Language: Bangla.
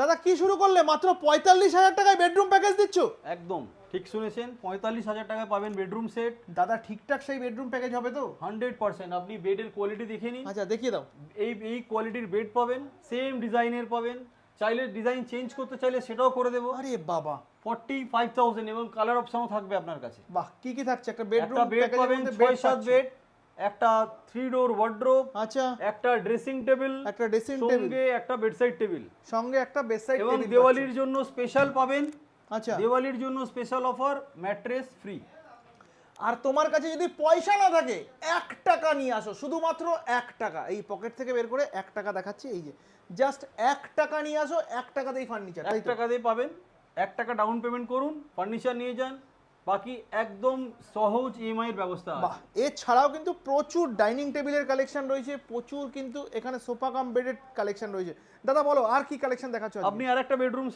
দাদা কি শুরু করলে? মাত্র পঁয়তাল্লিশ হাজার টাকায় বেডরুম প্যাকেজ দিচ্ছ? একদম ঠিক শুনেছেন পঁয়তাল্লিশ হাজার টাকায় পাবেন বেডরুম সেট দাদা ঠিকঠাক সেই বেডরুম প্যাকেজ হবে তো? হান্ড্রেড পার্সেন্ট আপনি বেডের কোয়ালিটি দেখে নিন। আচ্ছা দেখিয়ে দাও। এই এই কোয়ালিটির বেড পাবেন সেম ডিজাইনের পাবেন। চাইলে ডিজাইন চেঞ্জ করতে চাইলে সেটাও করে দেবো। আরে বাবা। ফর্টি ফাইভ থাউজেন্ড এবং কালার অপশনও থাকবে আপনার কাছে। বাহ কি কি থাকছে? একটা বেডরুম বেড পাবেন ছয় সাত বেড একটা থ্রি ডোর ওয়ার্ড্রোব আচ্ছা। একটা ড্রেসিং টেবিল একটা ড্রেসিং টেবিল সঙ্গে একটা বেডসাইড টেবিল সঙ্গে একটা বেডসাইড টেবিল এবং দিওয়ালির জন্য স্পেশাল পাবেন। আচ্ছা। দিওয়ালির জন্য স্পেশাল অফার ম্যাট্রেস ফ্রি আর তোমার কাছে যদি পয়সা না থাকে এক টাকা নিয়ে আসো। শুধুমাত্র এক টাকা। এই পকেট থেকে বের করে এক টাকা দেখাচ্ছি। এই যে জাস্ট এক টাকা নিয়ে আসো এক টাকাতেই ফার্নিচার এক তো? টাকা দিয়ে পাবেন। এক টাকা ডাউন পেমেন্ট করুন ফার্নিচার নিয়ে যান। বাকি একদম সহজ ইএমআই এর ব্যবস্থা এছাড়াও কিন্তু প্রচুর ডাইনিং টেবিলের কালেকশন রয়েছে প্রচুর কিন্তু এখানে সোফা কাম বেডের কালেকশন রয়েছে। দাদা বলো আর কি কালেকশন দেখাচ্ছ আপনি আর একটা বেডরুম